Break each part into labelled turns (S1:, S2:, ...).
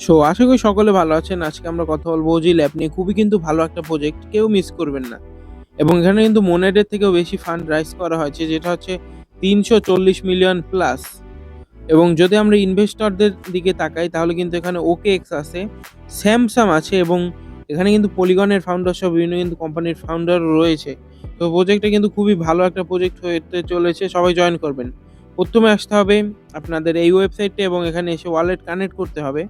S1: So আশা করি সকলে ভালো আছেন। আজকে আমরা কথা বলব ওজি ল্যাব নিয়ে। খুবই কিন্তু ভালো একটা প্রজেক্ট। কেউ মিস করবেন না। এবং এখানে কিন্তু মোনেডের থেকেও বেশি ফান্ড রাইজ করা হয়েছে যেটা হচ্ছে ৩৪০ মিলিয়ন প্লাস। এবং যদি আমরা ইনভেস্টরদের দিকে তাকাই তাহলে কিন্তু এখানে ওকে এক্স আছে, স্যামসাং আছে এবং এখানে কিন্তু পলিগনের ফাউন্ডার সহ বিভিন্ন কিন্তু কোম্পানির ফাউন্ডারও রয়েছে। তো প্রজেক্টটা কিন্তু খুবই ভালো একটা প্রজেক্ট হতে চলেছে। সবাই জয়েন করবেন। প্রথমে আসতে হবে আপনাদের এই ওয়েবসাইটে এবং এখানে এসে ওয়ালেট কানেক্ট করতে হবে।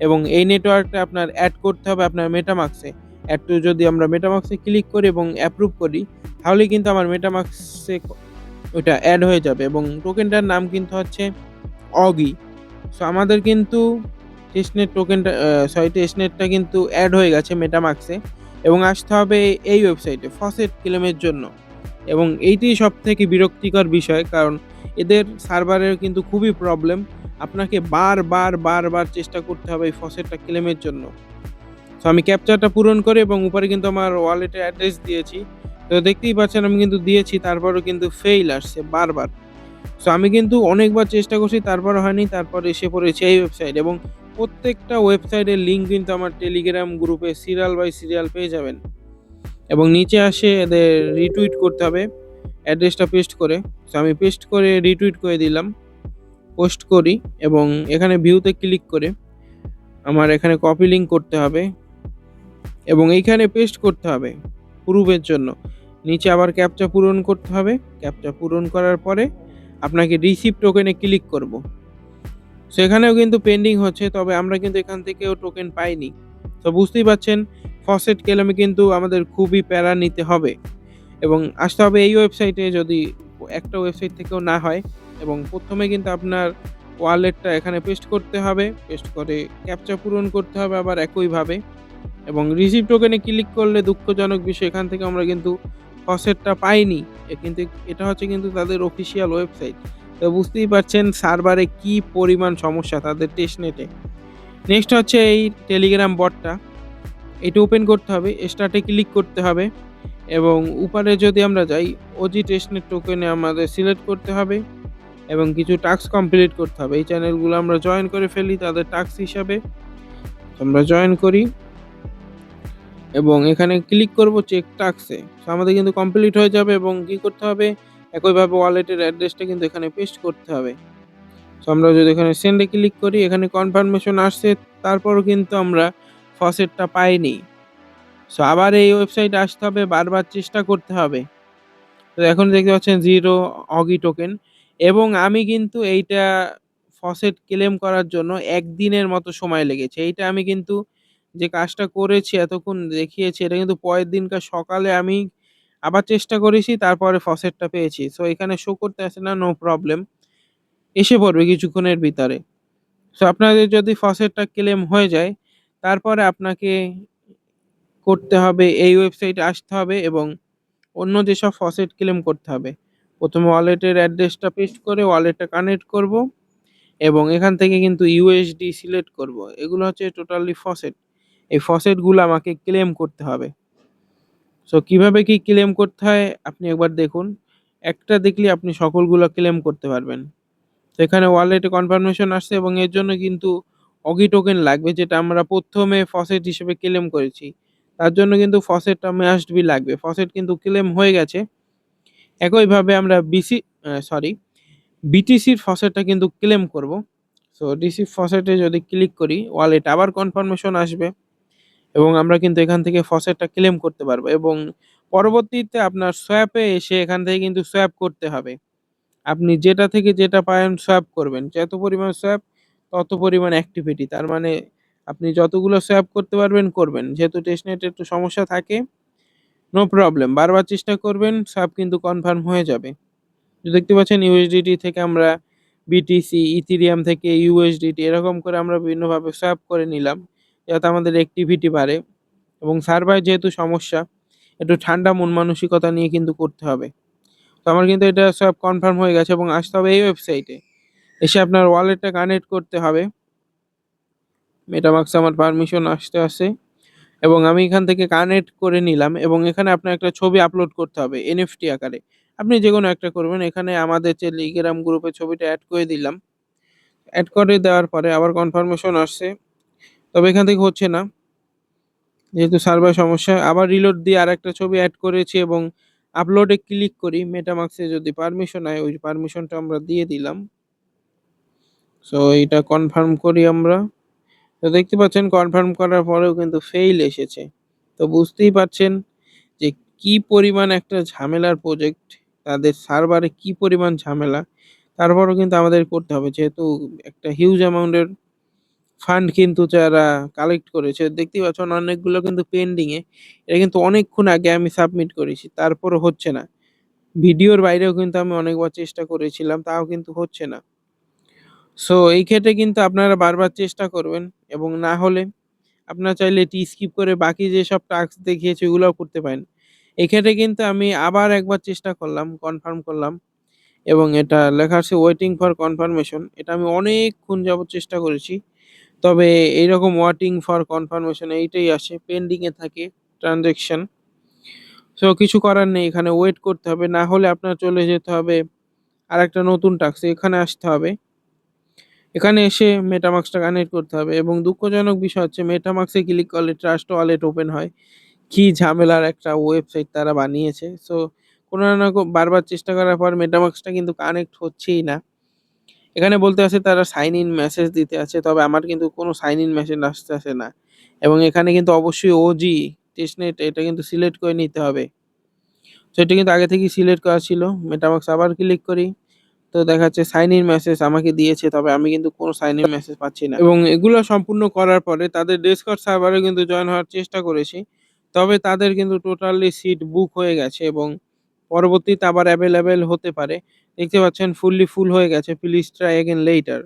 S1: এবং এই নেটওয়ার্কটা আপনার অ্যাড করতে হবে আপনার মেটামাক্সে। অ্যাড টু যদি আমরা মেটামাক্সে ক্লিক করি এবং অ্যাপ্রুভ করি, তাহলে কিন্তু আমার মেটামাক্সে ওইটা অ্যাড হয়ে যাবে এবং টোকেনটার নাম কিন্তু হচ্ছে অগি। সো আমাদের কিন্তু টেস্টনেট টোকেনটা সরি টেস্টনেটটা কিন্তু অ্যাড হয়ে গেছে মেটামাক্সে এবং আসতে হবে এই ওয়েবসাইটে ফসেট ক্লেমের জন্য। এবং এইটিই সবথেকে বিরক্তিকর বিষয় কারণ এদের সার্ভারের কিন্তু খুবই প্রবলেম। আপনাকে বারবার, বারবার চেষ্টা করতে হবে এই ফসেটটা ক্লেমের জন্য। সো আমি ক্যাপচারটা পূরণ করি এবং উপরে কিন্তু আমার ওয়ালেটের অ্যাড্রেস দিয়েছি। তো দেখতেই পাচ্ছেন আমি কিন্তু দিয়েছি তারপরও কিন্তু ফেইল আসছে বারবার। সো আমি কিন্তু অনেকবার চেষ্টা করছি তারপর হয়নি। তারপর এসে পড়েছি এই ওয়েবসাইট এবং প্রত্যেকটা ওয়েবসাইটের লিঙ্ক কিন্তু আমার টেলিগ্রাম গ্রুপে সিরিয়াল বাই সিরিয়াল পেয়ে যাবেন। এবং নিচে আসে এদের রিটুইট করতে হবে অ্যাড্রেসটা পেস্ট করে। সো আমি পেস্ট করে রিটুইট করে দিলাম। পোস্ট করি এবং এখানে ভিউতে ক্লিক করে আমার এখানে কপি লিঙ্ক করতে হবে। এবং এইখানে পেস্ট করতে হবে প্রুফের জন্য। নিচে আবার ক্যাপচা পূরণ করতে হবে। ক্যাপচা পূরণ করার পরে আপনাকে রিসিভ টোকেনে ক্লিক করব। সো এখানেও কিন্তু পেন্ডিং হচ্ছে, তবে আমরা কিন্তু এখান থেকেও টোকেন পাইনি। তো বুঝতেই পারছেন ফসেট ক্লেমে কিন্তু আমাদের খুবই প্যারা নিতে হবে। এবং আসতে হবে এই ওয়েবসাইটে যদি একটা ওয়েবসাইট থেকেও না হয় এবং প্রথমে কিন্তু আপনার ওয়ালেটটা এখানে পেস্ট করতে হবে। পেস্ট করে ক্যাপচা পূরণ করতে হবে আবার একইভাবে। এবং রিসিভ টোকেনে ক্লিক করলে দুঃখজনক বিষয়, এখান থেকে আমরা কিন্তু ফসেটটা পাইনি। কিন্তু, এটা হচ্ছে কিন্তু তাদের অফিসিয়াল ওয়েবসাইট। তো বুঝতেই পারছেন সার্ভারে কি পরিমাণ সমস্যা তাদের টেস্টনেটে। নেক্সট হচ্ছে এই টেলিগ্রাম বটটা। এটা ওপেন করতে হবে। স্টার্টে ক্লিক করতে হবে এবং উপরে যদি আমরা যাই ওজি টেস্টনেট টোকেনে আমাদের সিলেক্ট করতে হবে এবং কিছু টাস্ক কমপ্লিট করতে হবে। এই চ্যানেলগুলো আমরা জয়েন করে ফেলি তাদের টাস্ক হিসাবে। আমরা জয়েন করি। এবং এখানে ক্লিক করব চেক টাস্কে। আমাদের কিন্তু কমপ্লিট হয়ে যাবে এবং কি করতে হবে একইভাবে ওয়ালেটের অ্যাড্রেসটা কিন্তু এখানে পেস্ট করতে হবে। সো আমরা যদি এখানে সেন্ডে ক্লিক করি, এখানে কনফার্মেশন আসছে, তারপরও কিন্তু আমরা ফসেটটা পাইনি। সো আবার এই ওয়েবসাইটে আসতে হবে, বারবার চেষ্টা করতে হবে। তো, এখন দেখতে পাচ্ছেন জিরো অগি টোকেন এবং আমি কিন্তু এইটা ফসেট ক্লেম করার জন্য একদিনের মতো সময় লেগেছে। এইটা আমি কিন্তু যে কাজটা করেছি, এতক্ষণ দেখিয়েছি, এটা কিন্তু পরের দিনকার সকালে আমি আবার চেষ্টা করেছি, তারপরে ফসেটটা পেয়েছি। সো এখানে শো করতে আসে না নো প্রবলেম। এসে পড়বে কিছুক্ষণের ভিতরে। সো আপনাদের যদি ফসেটটা ক্লেম হয়ে যায়, তারপরে আপনাকে করতে হবে, এই ওয়েবসাইটে আসতে হবে এবং অন্য যেসব ফসেট ক্লেম করতে হবে। ১ম এ ওয়ালেটের অ্যাড্রেসটা পেস্ট করে ওয়ালেটটা কানেক্ট করব এবং এখান থেকে কিন্তু ইউএসডি সিলেক্ট করব। এগুলো হচ্ছে টোটালি ফসেট। এই ফসেটগুলো আমাকে ক্লেম করতে হবে। সো, কীভাবে কি ক্লেম করতে হয় আপনি একবার দেখুন। একটা দেখলেই আপনি সকলগুলো ক্লেম করতে পারবেন। তো এখানে ওয়ালেটে কনফার্মেশন আসছে এবং এর জন্য কিন্তু অগি টোকেন লাগবে, যেটা আমরা প্রথমে ফসেট হিসেবে ক্লেম করেছি। তার জন্য কিন্তু ফসেটটা মাস্ট বি লাগবে। ফসেট কিন্তু ক্লেম হয়ে গেছে। একইভাবে আমরা বিসি সরি বিটিসির ফসেটটা কিন্তু ক্লেম করব। সো রিসিভ ফসেটে যদি ক্লিক করি ওয়ালেট আবার কনফার্মেশন আসবে এবং আমরা কিন্তু এখান থেকে ফসেটটা ক্লেম করতে পারব এবং পরবর্তীতে আপনার সোয়াপে এসে এখান থেকে কিন্তু সোয়াপ করতে হবে। আপনি যেটা থেকে যেটা পারেন সোয়াপ করবেন। যত পরিমাণ সোয়াপ তত পরিমাণ অ্যাক্টিভিটি। তার মানে আপনি যতগুলো সোয়াপ করতে পারবেন, করবেন। যেহেতু টেস্টনেটে একটু সমস্যা থাকে নো প্রবলেম। বারবার চেষ্টা করবেন সোয়াপ কিন্তু কনফার্ম হয়ে যাবে। দেখতে পাচ্ছেন ইউএসডিটি থেকে আমরা বিটিসি, ইথেরিয়াম থেকে ইউএসডিটি এরকম করে আমরা বিভিন্নভাবে সোয়াপ করে নিলাম। যাতে আমাদের অ্যাক্টিভিটি বাড়ে এবং সার্ভার যেহেতু সমস্যা একটু ঠান্ডা মন মানসিকতা নিয়ে কিন্তু করতে হবে। তো আমার কিন্তু এটা সোয়াপ কনফার্ম হয়ে গেছে এবং আসতে হবে এই ওয়েবসাইটে। এসে আপনার ওয়ালেটটা কানেক্ট করতে হবে। মেটামাক্সে আমার পারমিশন আসতে আছে এবং আমি এখান থেকে কানেক্ট করে নিলাম এবং এখানে আপনার একটা ছবি আপলোড করতে হবে এনএফটি আকারে। আপনি যে কোনো একটা করবেন। এখানে আমাদের টেলিগ্রাম গ্রুপে ছবিটা অ্যাড করে দিলাম। অ্যাড করে দেওয়ার পরে আবার কনফার্মেশন আসছে। তবে এখান থেকে হচ্ছে না যেহেতু সার্ভার সমস্যা, আবার রিলোড দিয়ে আরেকটা ছবি অ্যাড করেছি এবং আপলোডে ক্লিক করি মেটামাক্সে যদি পারমিশন হয়, ওই পারমিশনটা আমরা দিয়ে দিলাম সো এটা কনফার্ম করি আমরা তো দেখতে পাচ্ছেন কনফার্ম করার পরেও কিন্তু ফেইল এসেছে। তো বুঝতেই পারছেন যে কি পরিমাণ একটা ঝামেলার প্রজেক্ট তাদের সার্ভারে কি পরিমাণ ঝামেলা, তারপরও কিন্তু আমাদের করতে হবে। যেহেতু একটা হিউজ অ্যামাউন্টের ফান্ড কিন্তু যারা কালেক্ট করেছে, দেখতেই পাচ্ছেন অনেকগুলো কিন্তু পেন্ডিংয়ে এটা কিন্তু অনেকক্ষণ আগে আমি সাবমিট করেছি, তারপরও হচ্ছে না। ভিডিওর বাইরেও কিন্তু আমি অনেকবার চেষ্টা করেছিলাম, তাও কিন্তু হচ্ছে না। সো এই ক্ষেত্রে কিন্তু আপনারা বারবার চেষ্টা করবেন এবং না হলে আপনারা চাইলে এটি স্কিপ করে বাকি যেসব টাস্ক দেখিয়েছি ওগুলোও করতে পারেন। এক্ষেত্রে কিন্তু আমি আবার একবার চেষ্টা করলাম কনফার্ম করলাম এবং এটা লেখা আছে ওয়েটিং ফর কনফার্মেশন এটা আমি অনেকক্ষণ যাবত চেষ্টা করেছি, তবে এইরকম ওয়েটিং ফর কনফার্মেশন এইটাই আসে পেন্ডিংয়ে থাকে ট্রানজ্যাকশন সো কিছু করার নেই, এখানে ওয়েট করতে হবে, না হলে আপনার চলে যেতে হবে আর একটা নতুন টাস্ক এখানে আসতে হবে। এখানে এসে মেটামাক্সটা কানেক্ট করতে হবে এবং দুঃখজনক বিষয় হচ্ছে মেটামাক্সে ক্লিক করলে ট্রাস্ট ওয়ালেট ওপেন হয়। কি ঝামেলার একটা ওয়েবসাইট তারা বানিয়েছে। সো কোনো না বারবার চেষ্টা করার পর মেটামাক্সটা কিন্তু কানেক্ট হচ্ছেই না। এখানে বলতে আছে তারা সাইন ইন মেসেজ দিতে আছে, তবে আমার কিন্তু কোনো সাইন ইন মেসেজ আসতে আসে না। এবং এখানে কিন্তু অবশ্যই ওজি টেস্টনেট এটা কিন্তু সিলেক্ট করে নিতে হবে। সো এটা কিন্তু আগে থেকেই সিলেক্ট করা ছিল। মেটামাক্স আবার ক্লিক করি। তো দেখা যাচ্ছে সাইন ইন মেসেজ আমাকে দিয়েছে, তবে আমি কিন্তু কোনো সাইন ইন মেসেজ পাচ্ছি না। এবং এগুলো সম্পূর্ণ করার পরে তাদের ডেসকট সার্ভারে কিন্তু জয়েন হওয়ার চেষ্টা করেছি, তবে তাদের কিন্তু টোটালি সিট বুক হয়ে গেছে এবং পরবর্তীতে আবার অ্যাভেলেবেল হতে পারে। দেখতে পাচ্ছেন ফুললি ফুল হয়ে গেছে প্লিজ ট্রাই অ্যাগেন লেটার